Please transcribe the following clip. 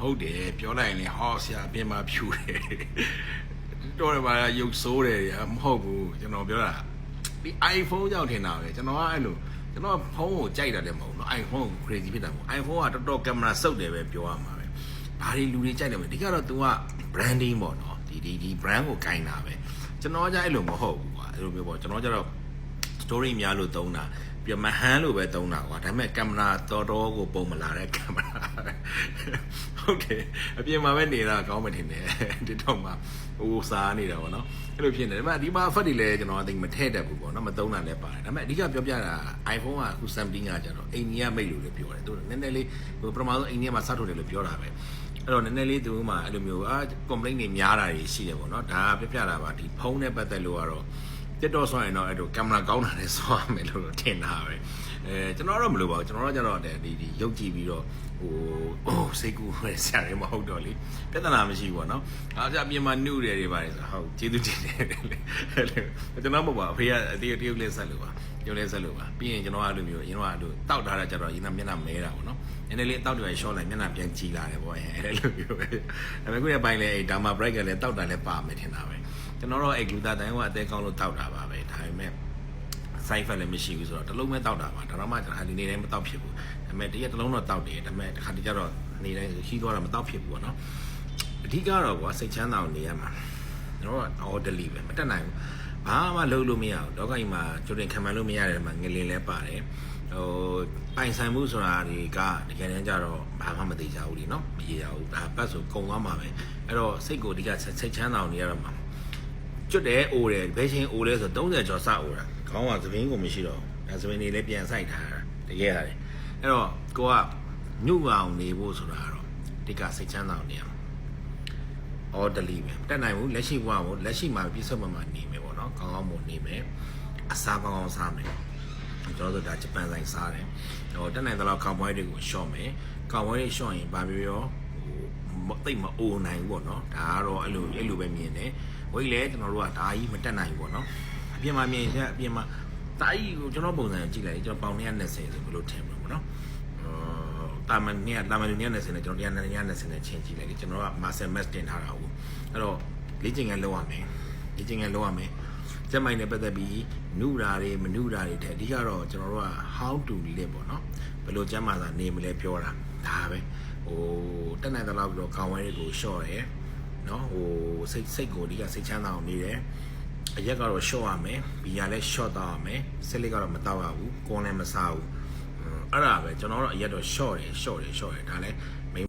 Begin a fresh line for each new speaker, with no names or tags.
ဟုတ်တယ်ပြောလိုက်ရင်ဟောဆရာပြင်မှာဖြူတယ်တော်တယ်ပါရုပ်ဆိုးတယ်မဟုတ်ဘူးကျွန်တော်ပြောတာဒီ iPhone ကြောင့်ထင်တာပဲကျွန်တော်ကအဲ့လိုကျွန်တော်ဖုန်းကိုကြိုက်တာလည်းမဟုတ်ဘူး iPhone ကို crazy ဖြစ်တာမဟုတ် iPhone ကတော်တော်ကင်မရာစုပ်တယ်ပဲပြောရမှာပဲဘာတွေလူတွေကြိုက်တယ်မလဲဒီကတော့ तू က branding ပေါ့နော်ဒီဒီဒီ brand ကိုခြင်တာပဲကျွန်တော်ကအဲ့လိုမဟုတ်ဘူးကွာအဲ့လိုမျိုးပေါ့ကျွန်တော်ကတော့ story များလို့သုံးတာ ပြီးတော့မဟန်လို့ပဲသုံးတာကွာဒါပေမဲ့ကင်မရာတော်တော်ကိုပုံမလာတဲ့ကင်မရာဟုတ်တယ်အပြင်မှာပဲနေတာကောင်းမှထင်တယ်ဒီတော့မှဟိုစားနေတာပေါ့နော်အဲ့လိုဖြစ်နေတယ်ဒါပေမဲ့ဒီမှာ effect တွေလည်းကျွန်တော်အသိမထည့်တတ်ဘူးပေါ့နော်မသုံးတာလည်းပါတယ်ဒါပေမဲ့အဓိကပြောပြတာ iPhone ကအခု17ကကျတော့အိန္ဒိယမိတ်လို့လည်းပြောတယ်သူနည်းနည်းလေးဟိုပထမဆုံးအိန္ဒိယမှာစထုတ်တယ်လို့ပြောတာပဲအဲ့တော့နည်းနည်းလေးသူမှအဲ့လိုမျိုးအာ complaint တွေများတာတွေရှိတယ်ပေါ့နော်ဒါကပြပြတာပါဒီဖုန်းနဲ့ပတ်သက်လို့ကတော့ တက်တော့ဆိုရင်တော့အဲ့လိုကင်မရာကောင်းတာနဲ့ဆောရမယ်လို့ထင်တာပဲအဲကျွန်တော်တော့မလို့ပါဘူးကျွန်တော်တော့ကျတော့ဒီဒီရုပ်ကြည့်ပြီးတော့ဟိုဟိုစိတ်ကူဆရာတွေမဟုတ်တော့လေပြဿနာမရှိဘူးပေါ့နော်အားကြအပြင်မှာနှုတ်တယ်တွေပါတယ်ဆိုဟုတ်ကျေးဇူးတင်တယ်လေကျွန်တော်မဟုတ်ပါအဖေကအတေးတရုပ်လေးဆက်လို့ပါရုပ်လေးဆက်လို့ပါပြီးရင်ကျွန်တော်ကအဲ့လိုမျိုးရင်တော့အဲ့လိုတောက်ထားတာကျတော့ရင်ကမျက်နှာမဲတာပေါ့နော်နည်းနည်းလေးတောက်တယ်ရှော့လိုက်မျက်နှာပြန်ကြည်လာတယ်ပေါ့အဲ့လိုမျိုးပဲဒါပေမဲ့ခုရပိုင်းလဲဒါမှ break ကလည်းတောက်တာလည်းပါမယ်ထင်တာပဲ ကျွန်တော်တော့အဲ့ glutathione ကအသေးကောင်းလို့တောက်တာပါပဲဒါပေမဲ့ side effect လည်းမရှိဘူးဆိုတော့တစ်လုံးပဲတောက်တာပါဒါတော့မှကျွန်တော်ဒီနေ့တိုင်းမတောက်ဖြစ်ဘူးဒါပေမဲ့တရက်တစ်လုံးတော့တောက်တယ်ဒါပေမဲ့တစ်ခါတည်းကျတော့နေတိုင်းခီးသွားတာမတောက်ဖြစ်ဘူးပေါ့နော်အဓိကတော့ကွာစိတ်ချမ်းသာအောင်နေရမှာကျွန်တော်က orderly ပဲမတက်နိုင်ဘူးဘာမှလုပ်လို့မရဘူးတော့ကိုင်းမှာကြိုတင်ခံမှန်းလို့မရတယ်မှာငလင်လဲပါတယ်ဟိုပိုင်ဆိုင်မှုဆိုတာတွေကတကယ်တမ်းကျတော့ဘာမှမသိကြဘူးလीเนาะမရရဘူးဒါပတ်ဆိုကုံသွားမှာပဲအဲ့တော့စိတ်ကိုအဓိကစိတ်ချမ်းသာအောင်နေရတော့မှာ ကျွတ်တယ်အိုတယ်ဘယ်ချိန်အိုလဲဆို30ကျော်စအိုတာခေါင်းကသပင်းကိုမရှိတော့ဘူးဒါသပင်းတွေလည်းပြန်ဆိုင်ထားတာတကယ်ရတယ်အဲ့တော့ကိုကညှုပ်အောင်နေဖို့ဆိုတာကတော့ဒီကစိတ်ချမ်းသာအောင်နေရမှာ orderly ပဲတက်နိုင်ဘူးလက်ရှိဘဝကိုလက်ရှိမှာပြည့်စုံမှမှနေမယ်ပေါ့နော်ကောင်းကောင်းမနေမယ်အစားကောင်းကောင်းစားမယ်ကျွန်တော်တို့ဒါဂျပန်ဆိုင်စားတယ်ဟိုတက်နိုင်သလောက်ကောင်းပွဲတွေကိုရှော့မယ်ကောင်းပွဲတွေရှော့ရင်ဗာပြောရောဟိုတိတ်မအိုနိုင်ဘူးပေါ့နော်ဒါကတော့အဲ့လိုအဲ့လိုပဲမြင်တယ် weight လဲကျွန်တော်တို့ကဒါကြီးမတက်နိုင်ဘူးပေါ့နော်အပြင်မှာမြင်အပြင်မှာဒါကြီးကိုကျွန်တော်ပုံစံကြည့်လိုက်ကျွန်တော်ပေါင်120ဆိုဘယ်လိုထင်မလို့ပေါ့နော်တာမန်နဲ့တာမန်နဲ့90နဲ့ကျွန်တော်190နဲ့ချင်းကြည့်လိုက်ကျွန်တော်က muscle mass တင်ထားတာဟုတ်အဲ့တော့လေ့ကျင့်ခန်းလုပ်ရမယ်လေ့ကျင့်ခန်းလုပ်ရမယ်ကျမိုင်နဲ့ပတ်သက်ပြီးနုရာတွေမနုရာတွေတဲ့အဓိကတော့ကျွန်တော်တို့က how to live ပေါ့နော်ဘယ်လိုကျမ်းမာစာနေမလဲပြောတာဒါပဲဟိုတက်နိုင်တဲ့လောက်ပြီးတော့ခေါင်းဝဲတွေကိုရှော့တယ် နော်ဟိုစိတ်စိတ်ကိုအဓိကစိတ်ချမ်းသာအောင်နေတယ်အရက်ကတော့ short ရမယ်ဘီယာလည်း short တော့ရမယ်ဆက်လက်ကတော့မတောက်ရဘူးကွန်လည်းမစားဘူးအဲ့ဒါပဲကျွန်တော်တို့အရက်တော့ short တယ် short တယ် short တယ်ဒါလည်း